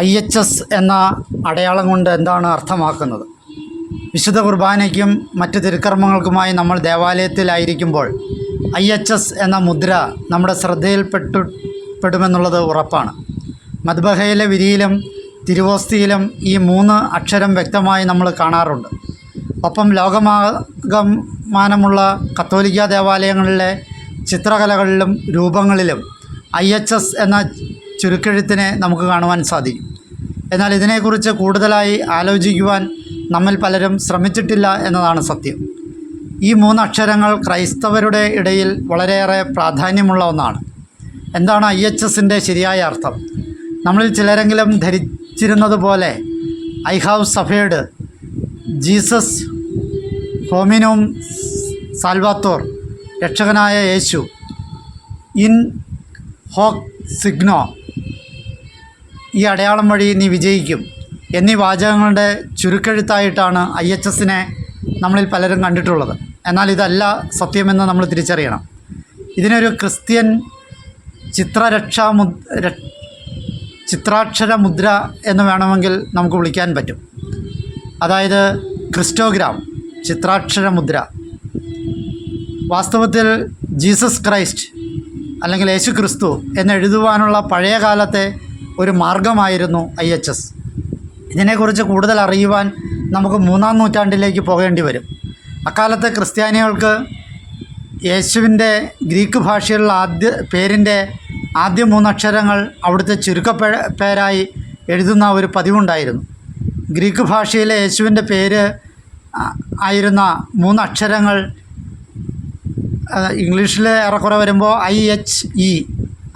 I H S എന്ന അടയാളം കൊണ്ട് എന്താണ് അർത്ഥമാക്കുന്നത്? വിശുദ്ധ കുർബാനയ്ക്കും മറ്റ് തിരുക്കർമ്മങ്ങൾക്കുമായി നമ്മൾ ദേവാലയത്തിലായിരിക്കുമ്പോൾ ഐ എച്ച് എസ് എന്ന മുദ്ര നമ്മുടെ ശ്രദ്ധയിൽപ്പെട്ടു പെടുമെന്നുള്ളത് ഉറപ്പാണ്. മദ്ബഹയിലെ വിരിയിലും തിരുവോസ്തിയിലും ഈ മൂന്ന് അക്ഷരം വ്യക്തമായി നമ്മൾ കാണാറുണ്ട്. ഒപ്പം ലോകമാകമാനമുള്ള കത്തോലിക്ക ദേവാലയങ്ങളിലെ ചിത്രകലകളിലും രൂപങ്ങളിലും ഐ എച്ച് എസ് എന്ന ചുരുക്കെഴുത്തിനെ നമുക്ക് കാണുവാൻ സാധിക്കും. എന്നാൽ ഇതിനെക്കുറിച്ച് കൂടുതലായി ആലോചിക്കുവാൻ നമ്മൾ പലരും ശ്രമിച്ചിട്ടില്ല എന്നതാണ് സത്യം. ഈ മൂന്നക്ഷരങ്ങൾ ക്രൈസ്തവരുടെ ഇടയിൽ വളരെയേറെ പ്രാധാന്യമുള്ള ഒന്നാണ്. എന്താണ് ഐ എച്ച് എസിന്റെ ശരിയായ അർത്ഥം? നമ്മളിൽ ചിലരെങ്കിലും ധരിച്ചിരുന്നത് പോലെ ഐ ഹാവ് സഫേഡ് ജീസസ് ഹോമിനോം സാൽവാത്തോർ രക്ഷകനായ യേശു ഇൻ ഹോക് സിഗ്നോ ഈ അടയാളം വഴി നീ വിജയിക്കും. എന്നീ വാചകങ്ങളുടെ ചുരുക്കെഴുത്തായിട്ടാണ് ഐ എച്ച് എസിനെ നമ്മളിൽ പലരും കണ്ടിട്ടുള്ളത്. എന്നാൽ ഇതല്ല സത്യമെന്ന് നമ്മൾ തിരിച്ചറിയണം. ഇതിനൊരു ക്രിസ്ത്യൻ ചിത്രരക്ഷാ മു ചിത്രാക്ഷര മുദ്ര എന്ന് വേണമെങ്കിൽ നമുക്ക് വിളിക്കാൻ പറ്റും. അതായത് ക്രിസ്റ്റോഗ്രാം ചിത്രാക്ഷര മുദ്ര. വാസ്തവത്തിൽ ജീസസ് ക്രൈസ്റ്റ് അല്ലെങ്കിൽ യേശു ക്രിസ്തു എന്നെഴുതുവാനുള്ള പഴയ കാലത്തെ ഒരു മാർഗമായിരുന്നു ഐ എച്ച് എസ്. ഇതിനെക്കുറിച്ച് കൂടുതൽ അറിയുവാൻ നമുക്ക് മൂന്നാം നൂറ്റാണ്ടിലേക്ക് പോകേണ്ടി വരും. അക്കാലത്ത് ക്രിസ്ത്യാനികൾക്ക് യേശുവിന്റെ ഗ്രീക്ക് ഭാഷയിലുള്ള ആദ്യ പേരിന്റെ ആദ്യ മൂന്നക്ഷരങ്ങൾ അവിടുത്തെ ചുരുക്ക പേരായി എഴുതുന്ന ഒരു പതിവുണ്ടായിരുന്നു. ഗ്രീക്ക് ഭാഷയിലെ യേശുവിന്റെ പേര് ആയിരുന്ന മൂന്നക്ഷരങ്ങൾ ഇംഗ്ലീഷിൽ ഏറെക്കുറെ വരുമ്പോൾ ഐ എച്ച് ഇ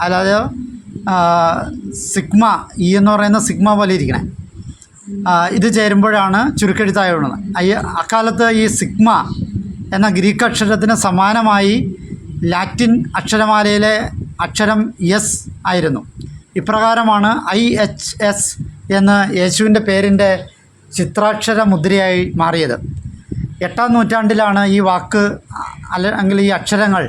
ആ, സിഗ്മ ഇ എന്ന് പറയുന്ന സിഗ്മ പോലെ ഇരിക്കണേ. ഇത് ചേരുമ്പോഴാണ് ചുരുക്കെഴുത്തായി വിടുന്നത് അയ്യ അക്കാലത്ത് ഈ സിഗ്മ എന്ന ഗ്രീക്ക് അക്ഷരത്തിന് സമാനമായി ലാറ്റിൻ അക്ഷരമാലയിലെ അക്ഷരം എസ് ആയിരുന്നു. ഇപ്രകാരമാണ് ഐ എച്ച് എസ് എന്ന് യേശുവിന്റെ പേരിന്റെ ചിത്രാക്ഷര മുദ്രയായി മാറിയത്. എട്ടാം നൂറ്റാണ്ടിലാണ് ഈ വാക്ക് അല്ലെങ്കിൽ ഈ അക്ഷരങ്ങൾ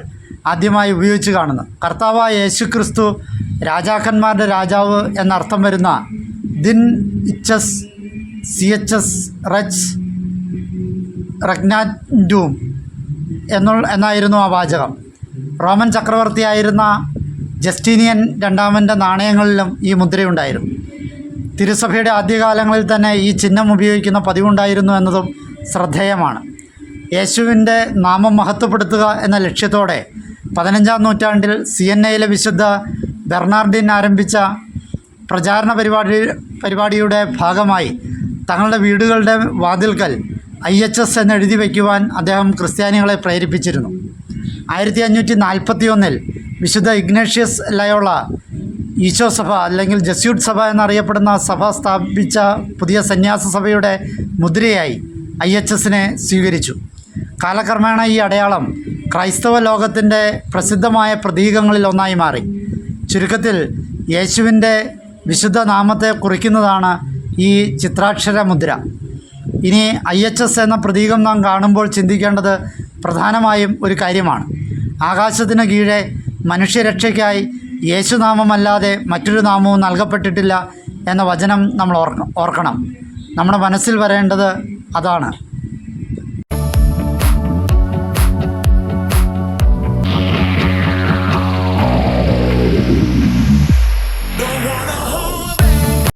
ആദ്യമായി ഉപയോഗിച്ച് കാണുന്നത് കർത്താവായ യേശു ക്രിസ്തു രാജാക്കന്മാരുടെ രാജാവ് എന്നർത്ഥം വരുന്ന ദിൻ ഇച്ചസ് സി എച്ച് എസ് റച്ച് റഗ്നാൻഡൂം എന്നുള്ള എന്നായിരുന്നു ആ വാചകം. റോമൻ ചക്രവർത്തിയായിരുന്ന ജസ്റ്റീനിയൻ രണ്ടാമന്റെ നാണയങ്ങളിലും ഈ മുദ്രയുണ്ടായിരുന്നു. തിരുസഭയുടെ ആദ്യകാലങ്ങളിൽ തന്നെ ഈ ചിഹ്നം ഉപയോഗിക്കുന്ന പതിവുണ്ടായിരുന്നു എന്നതും ശ്രദ്ധേയമാണ്. യേശുവിന്റെ നാമം മഹത്വപ്പെടുത്തുക എന്ന ലക്ഷ്യത്തോടെ പതിനഞ്ചാം നൂറ്റാണ്ടിൽ സി എൻ എയിലെ വിശുദ്ധ ബെർണാർഡിൻ ആരംഭിച്ച പ്രചാരണ പരിപാടി പരിപാടിയുടെ ഭാഗമായി തങ്ങളുടെ വീടുകളുടെ വാതിൽക്കൽ ഐ എച്ച് എസ് എന്ന് എഴുതി വയ്ക്കുവാൻ അദ്ദേഹം ക്രിസ്ത്യാനികളെ പ്രേരിപ്പിച്ചിരുന്നു. ആയിരത്തി അഞ്ഞൂറ്റി നാൽപ്പത്തി ഒന്നിൽ വിശുദ്ധ ഇഗ്നേഷ്യസ് ലയോള ഈശോ സഭ അല്ലെങ്കിൽ ജസ്യൂട്ട് സഭ എന്നറിയപ്പെടുന്ന സഭ സ്ഥാപിച്ച പുതിയ സന്യാസ സഭയുടെ മുദ്രയായി ഐ എച്ച് എസിനെ സ്വീകരിച്ചു. കാലക്രമേണ ഈ അടയാളം ക്രൈസ്തവ ലോകത്തിന്റെ പ്രസിദ്ധമായ പ്രതീകങ്ങളിൽ ഒന്നായി മാറി. ചുരുക്കത്തിൽ യേശുവിന്റെ വിശുദ്ധ നാമത്തെ കുറിക്കുന്നതാണ് ഈ ചിത്രാക്ഷര മുദ്ര. ഇനി ഐ എച്ച് എസ് എന്ന പ്രതീകം നാം കാണുമ്പോൾ ചിന്തിക്കേണ്ടത് പ്രധാനമായും ഒരു കാര്യമാണ്. ആകാശത്തിന് കീഴെ മനുഷ്യരക്ഷയ്ക്കായി യേശുനാമമല്ലാതെ മറ്റൊരു നാമവും നൽകപ്പെട്ടിട്ടില്ല എന്ന വചനം നമ്മൾ ഓർക്ക ഓർക്കണം. നമ്മുടെ മനസ്സിൽ വരേണ്ടത് അതാണ്.